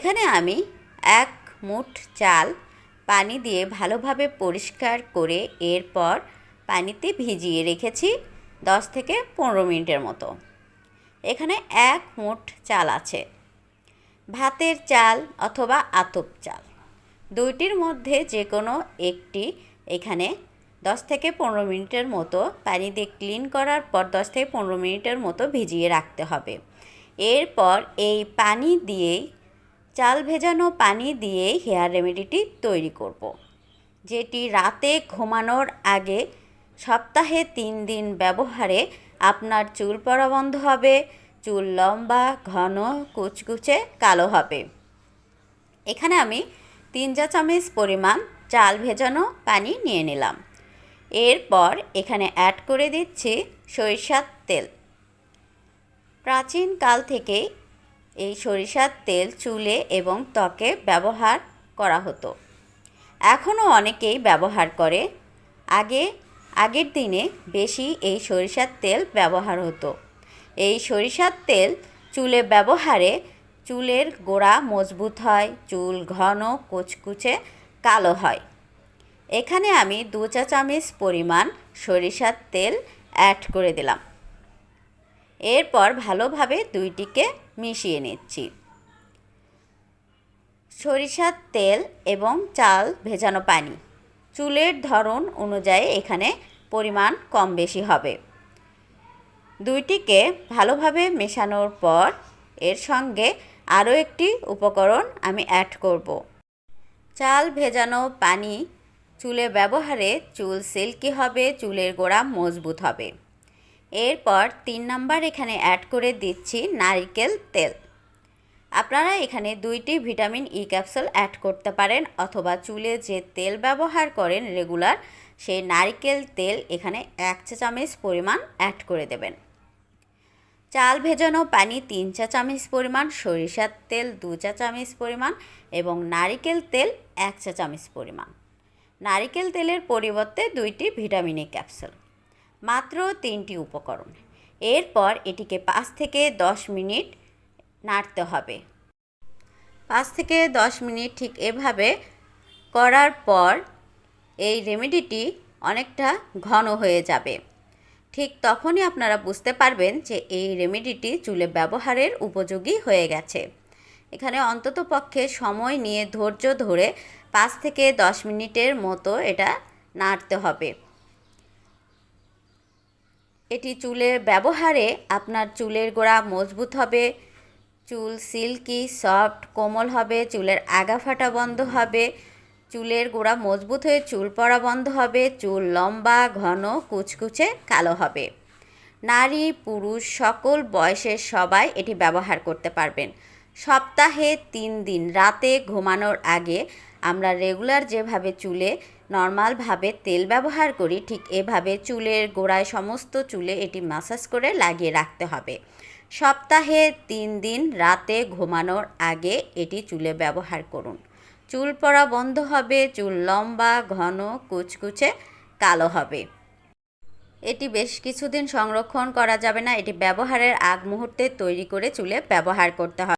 এখানে আমি এক মুঠ চাল পানি দিয়ে ভালোভাবে পরিষ্কার করে এরপর পানিতে ভিজিয়ে রেখেছি দশ থেকে পনেরো মিনিটের মতো। এখানে এক মুঠ চাল আছে। ভাতের চাল অথবা আতপ চাল। দুইটির মধ্যে যে কোনো একটি এখানে দশ থেকে পনেরো মিনিটের মতো পানি দিয়ে ক্লিন করার পর দশ থেকে পনেরো মিনিটের মতো ভিজিয়ে রাখতে হবে। এরপর এই পানি দিয়েই চাল ভেজানো পানি দিয়েই হেয়ার রেমেডিটি তৈরি করব। যেটি রাতে ঘুমানোর আগে সপ্তাহে তিন দিন ব্যবহারে আপনার চুল পড়া বন্ধ হবে, চুল লম্বা, ঘন, কুচকুচে, কালো হবে এখানে আমি তিন চা চামচ পরিমাণ চাল ভেজানো পানি নিয়ে নিলাম এরপর এখানে অ্যাড করে দিচ্ছি সরিষার তেল প্রাচীনকাল থেকে এই সরিষার তেল, চুলে এবং ত্বকে ব্যবহার করা হতো। এখনও অনেকেই ব্যবহার করে। আগে, আগের দিনে বেশি এই সরিষার তেল ব্যবহার হতো। এই সরিষার তেল চুলে ব্যবহারে চুলের গোড়া মজবুত হয়, চুল ঘন, কুচকুচে, কালো হয়। এখানে আমি দু চা চামচ পরিমাণ সরিষার তেল অ্যাড করে দিলাম। এরপর ভালোভাবে দুইটিকে মিশিয়ে নিচ্ছি। সরিষার তেল এবং চাল ভেজানো পানি। চুলের ধরন অনুযায়ী এখানে পরিমাণ কম বেশি হবে। দুইটিকে ভালোভাবে মেশানোর পর এর সঙ্গে আরও একটি উপকরণ আমি অ্যাড করব। চাল ভেজানো পানি চুলে ব্যবহারে চুল সিল্কি হবে, চুলের গোড়া মজবুত হবে। এরপর তিন নাম্বার এখানে অ্যাড করে দিচ্ছি নারিকেল তেল। আপনারা এখানে দুইটি ভিটামিন ই ক্যাপসুল অ্যাড করতে পারেন অথবা চুলে যে তেল ব্যবহার করেন রেগুলার সেই নারিকেল তেল এখানে এক চা চামচ পরিমাণ অ্যাড করে দেবেন। চাল ভেজানো পানি তিন চা চামচ পরিমাণ, সরিষার তেল দু চা চামচ পরিমাণ এবং নারিকেল তেল এক চা চামচ পরিমাণ। নারিকেল তেলের পরিবর্তে দুইটি ভিটামিন ই ক্যাপসুল মাত্র তিনটি উপকরণ। এরপর এটিকে পাঁচ থেকে দশ মিনিট নাড়তে হবে। পাঁচ থেকে দশ মিনিট ঠিক এভাবে করার পর এই রেমেডিটি অনেকটা ঘন হয়ে যাবে। ঠিক তখনই আপনারা বুঝতে পারবেন যে এই রেমেডিটি চুলে ব্যবহারের উপযোগী হয়ে গেছে। এখানে অন্তত পক্ষে সময় নিয়ে ধৈর্য ধরে পাঁচ থেকে দশ মিনিটের মতো এটা নাড়তে হবে। এটি চুলের ব্যবহারে আপনার চুলের গোড়া মজবুত হবে, চুল সিল্কি, সফট, কোমল হবে, চুলের আগা ফাটা বন্ধ হবে, চুলের গোড়া মজবুত হয়ে চুল পড়া বন্ধ হবে, চুল লম্বা, ঘন, কুচকুচে কালো হবে। নারী, পুরুষ, সকল বয়সের সবাই এটি ব্যবহার করতে পারবেন। সপ্তাহে তিন দিন রাতে ঘুমানোর আগে আমরা রেগুলার যেভাবে চুলে নর্মালভাবে তেল ব্যবহার করি, ঠিক এভাবে চুলের গোড়ায় সমস্ত চুলে এটি মাসাজ করে লাগিয়ে রাখতে হবে। সপ্তাহে তিন দিন রাতে ঘুমানোর আগে এটি চুলে ব্যবহার করুন। চুল পড়া বন্ধ হবে, চুল লম্বা, ঘন, কুচকুচে, কালো হবে। এটি বেশ কিছুদিন সংরক্ষণ করা যাবে না, এটি ব্যবহারের আগ মুহূর্তে তৈরি করে চুলে ব্যবহার করতে হবে।